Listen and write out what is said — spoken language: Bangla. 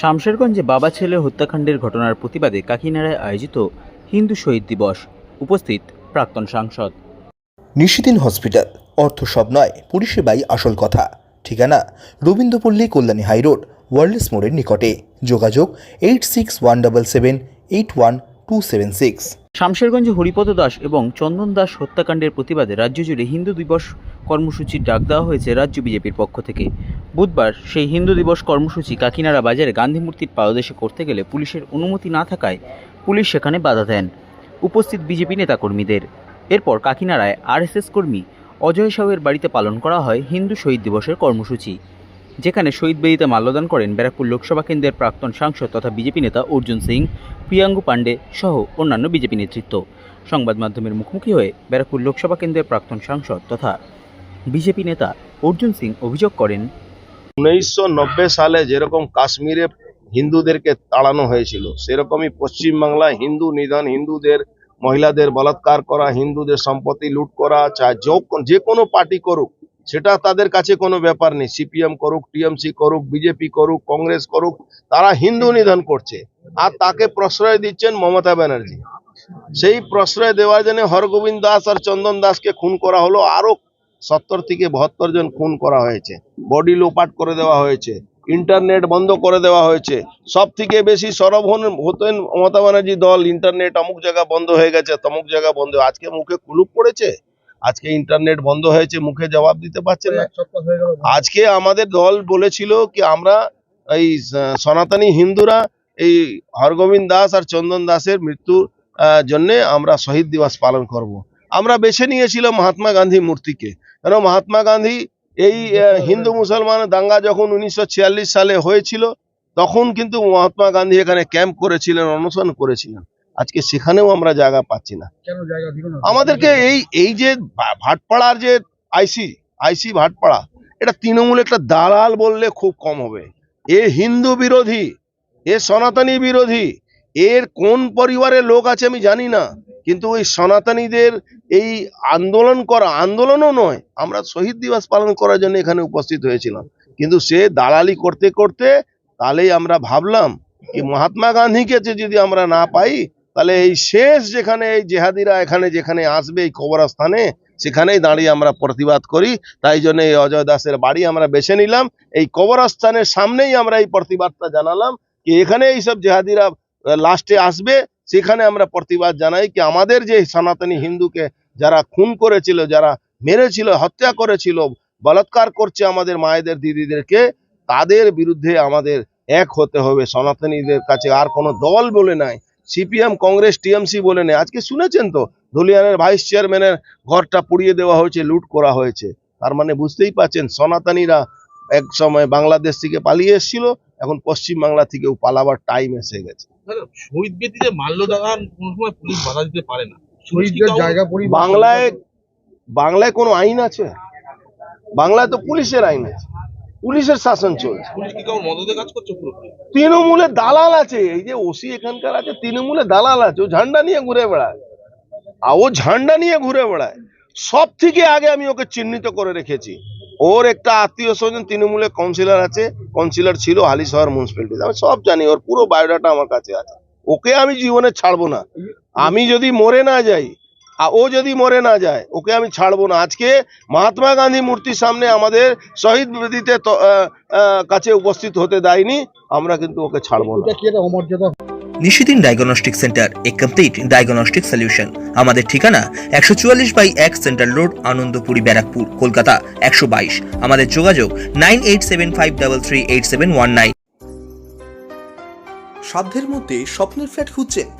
শামশেরগঞ্জে বাবা ছেলে হত্যাকাণ্ডের ঘটনার প্রতিবাদে কাকিনাড়ায় আয়োজিত হিন্দু শহীদ দিবস। উপস্থিত প্রাক্তন সাংসদ। নিশিদিন হসপিটাল, অর্থ সব নয়, পরিষেবাই আসল কথা। ঠিকানা, রবীন্দ্রপল্লী, কল্যাণী হাইরোড ওয়ার্ল্ডস মোড়ের নিকটে। যোগাযোগ, eight six one double seven, eight one two seven six. শামশেরগঞ্জে Haripada Das এবং চন্দন দাস হত্যাকাণ্ডের প্রতিবাদে রাজ্য জুড়ে হিন্দু দিবস কর্মসূচির ডাক দেওয়া হয়েছে রাজ্য বিজেপির পক্ষ থেকে। বুধবার সেই হিন্দু দিবস কর্মসূচি কাকিনাড়া বাজারে গান্ধী মূর্তির পাদদেশে করতে গেলে পুলিশের অনুমতি না থাকায় পুলিশ সেখানে বাধা দেন। উপস্থিত বিজেপি নেতাকর্মীদের। এরপর কাকিনাড়ায় আরএসএস কর্মী অজয় সাউয়ের বাড়িতে পালন করা হয় হিন্দু শহীদ দিবসের কর্মসূচি। যেখানে শহীদ বেদিতে মাল্যদান করেন ব্যারাকপুর লোকসভা কেন্দ্রের প্রাক্তন সাংসদ তথা বিজেপি নেতা অর্জুন সিং, প্রিয়াঙ্গু পাণ্ডে সহ অন্যান্য বিজেপি নেতৃত্ব। সংবাদ মাধ্যমের মুখোমুখি হয়ে ব্যারাকপুর লোকসভা কেন্দ্রের প্রাক্তন সাংসদ তথা বিজেপি নেতা অর্জুন সিং অভিযোগ করেন, উনিশশো নব্বই সালে যেরকম কাশ্মীরে হিন্দুদেরকে তাড়ানো হয়েছিল, সেরকমই পশ্চিমবাংলায় হিন্দু নিধন হিন্দুদের, মহিলাদের বলাৎকার করা, হিন্দুদের সম্পত্তি লুট করা চাই যে কোনো পার্টি করুক সেটা তাদের কাছে কোনো ব্যাপার নেই। সিপিএম করুক, টিএমসি করুক, বিজেপি করুক, কংগ্রেস করুক, তারা হিন্দু নিধন করছে। আর তাকে প্রশ্রয় দিচ্ছেন মমতা ব্যানার্জি। সেই প্রশ্রয় দেওয়ার জন্য হরগোবিন্দ দাস আর চন্দন দাসকে খুন করা হলো। আরও সত্তর থেকে বাহাত্তর জন খুন করা হয়েছে। বডি লোপাট করে দেওয়া হয়েছে। ইন্টারনেট বন্ধ করে দেওয়া হয়েছে। সব থেকে বেশি সরব হন, হতেন মমতা ব্যানার্জি দল। ইন্টারনেট অমুক জায়গা বন্ধ হয়ে গেছে, তমুক জায়গা বন্ধ। আজকে মুখে কুলুপ পড়েছে? আজকে ইন্টারনেট বন্ধ হয়েছে মুখে জবাব দিতে পারছে না। আজকে আমাদের দল বলেছিল কি আমরা এই সনাতনী হিন্দুরা এই হরগোবিন্দ দাস আর চন্দন দাসের মৃত্যু জন্য আমরা শহীদ দিবস পালন করব। আমরা বেছে নিয়েছিলাম মহাত্মা গান্ধী মূর্তিকে। কেন মহাত্মা গান্ধী এই হিন্দু মুসলমান দাঙ্গা যখন উনিশশো সালে হয়েছিল তখন কিন্তু মহাত্মা গান্ধী এখানে ক্যাম্প করেছিলেন অনশন করেছিলেন। আজকে সেখানেও আমরা জায়গা পাচ্ছি না। আমাদেরকে এই এই যে ভাটপাড়ার যে আইসি আইসি ভাটপাড়া এটা তৃণমূল একটা দালাল বললে খুব কম হবে। এ হিন্দু বিরোধী এ সনাতনী বিরোধী এর কোন পরিবারের লোক আছে আমি জানি না কিন্তু ওই সনাতনীদের এই আন্দোলন করা আন্দোলনও নয় আমরা শহীদ দিবস পালন করার জন্য এখানে উপস্থিত হয়েছিলাম। কিন্তু সে দালালি করতে করতে তাহলেই আমরা ভাবলাম কি মহাত্মা গান্ধীকে যদি আমরা না পাই তাহলে এই শেষ যেখানে, এই জেহাদিরা এখানে যেখানে আসবে, এই কবরস্থানে, সেখানেই দাঁড়িয়ে আমরা প্রতিবাদ করি। তাই জন্য এই অজয় দাসের বাড়ি আমরা বেছে নিলাম। এই কবরস্থানের সামনেই আমরা এই প্রতিবাদটা জানালাম কি এখানে এইসব জেহাদিরা লাস্টে আসবে, সেখানে আমরা প্রতিবাদ জানাই কি আমাদের যে সনাতনী হিন্দুকে যারা খুন করেছিল, যারা মেরেছিল, হত্যা করেছিল, বলাৎকার করছে আমাদের মায়েদের দিদিদেরকে, তাদের বিরুদ্ধে আমাদের এক হতে হবে। সনাতনীদের কাছে আর কোনো দল বলে নাই। সিপিএম কংগ্রেস টিএমসি বলে নেই। আজকে শুনেছেন তো ধুলিয়ানের ভাইস চেয়ারম্যানের ঘরটা পুড়িয়ে দেওয়া হয়েছে লুট করা হয়েছে। তার মানে বুঝতেই পারছেন সনাতনীরা এক সময় বাংলাদেশ থেকে পালিয়ে এসেছিল এখন পশ্চিম বাংলা থেকেও পালাবার টাইম এসে গেছে। শহীদ বেদিতে মাল্যদান কোন সময় পুলিশ বাধা দিতে পারে না। শহীদদের জায়গা বাংলায় বাংলায় কোনো আইন আছে? বাংলায় তো পুলিশের আইন আছে। পুলিশের শাসন চলছে। পুলিশ কি কারও মদতে কাজ করছে পুরোপুরি? তৃণমূলে দালাল আছে এই যে ওসি এখানকার আছে তৃণমূলে দালাল আছে ও ঝান্ডা নিয়ে ঘুরে বেড়ায়। আর ও ঝান্ডা নিয়ে ঘুরে বেড়ায়। সব থেকে আগে আমি ওকে চিহ্নিত করে রেখেছি। ওর একটা আত্মীয় স্বজন তৃণমূলে কাউন্সিলর আছে কাউন্সিলর ছিল হালিশহর মিউনিসিপ্যালিটি আমি সব জানি ওর পুরো বায়োডাটা আমার কাছে আছে। ওকে আমি জীবনে ছাড়বো না। আমি যদি মরে না যাই আর ও যদি মরে না যায় ওকে আমি ছাড়বো না। আজকে মহাত্মা গান্ধী মূর্তির সামনে আমাদের শহীদ বেদিতে তো- আহ, আহ, কাছে উপস্থিত হতে দেয়নি আমরা কিন্তু ওকে ছাড়বো না। নিশিদিন ডায়াগনস্টিক সেন্টার এ কমপ্লিট ডায়াগনস্টিক সলিউশন। আমাদের ঠিকানা একশো চুয়াল্লিশ বাই এক সেন্ট্রাল রোড আনন্দপুরি ব্যারাকপুর কলকাতা একশো বাইশ। আমাদের যোগাযোগ nine eight seven five double three eight seven one nine. সাধ্যের মধ্যে স্বপ্নের ফ্ল্যাট খুঁজছেন